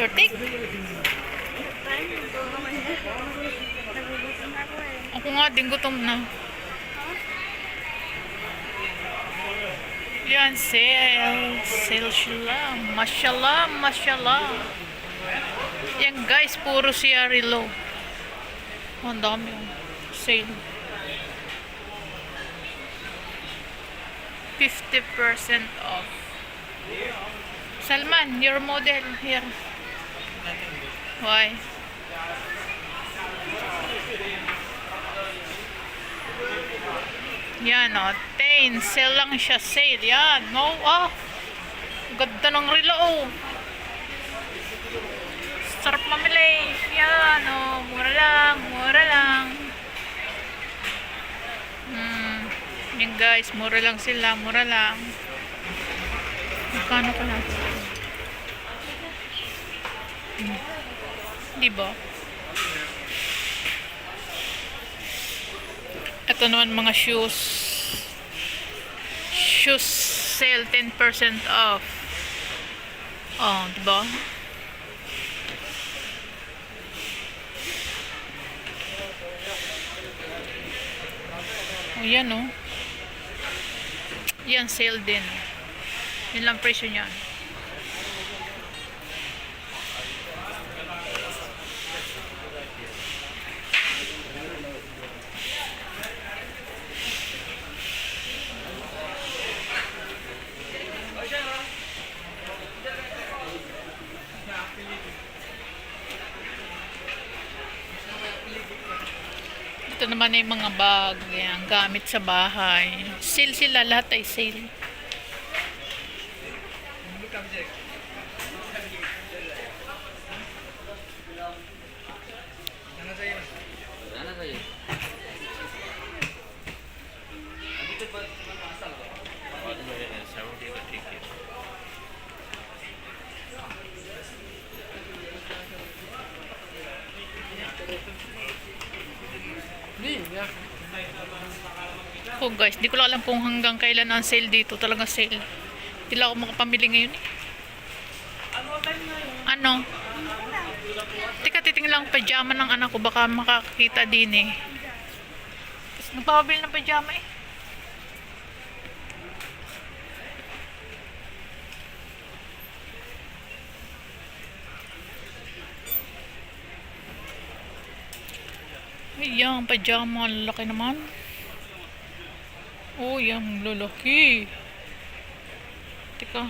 Your take? Ako nga din gutom na. Yan, sale. Sale sila. Mashallah, mashallah. Yan guys, puro siya. Oh, ang dami. oh. Sale. 50% off. Salman, your model here. Why? Yan o. 10. Sale lang siya. Sale. Yan. No. Ah. Ganda ng relo oh. Sarap mamili. Yan o. Mura lang. Mura lang. Hmm. Yan guys. Mura lang sila. Mura lang. Magkano ka lang? Di ba? Ito naman mga shoes. Shoes sale 10% off. Oh, di ba? Oh, yan oh. Yan sale din. Yun lang presyo niyan. Ito naman ay mga bag, yan, gamit sa bahay. Sale sila, lahat ay sale. Sana sa'yo. Oh guys, di ko lang alam kung hanggang kailan ang sale dito. Talaga sale. Hindi lang ako makapamili ngayon eh. Ano? Teka, titingnan lang ang pajama ng anak ko. Baka makakita din eh. Nagpapabili ng pajama eh. Ayan, pajama. Ang laki naman. Oh, yung lalaki. Teka?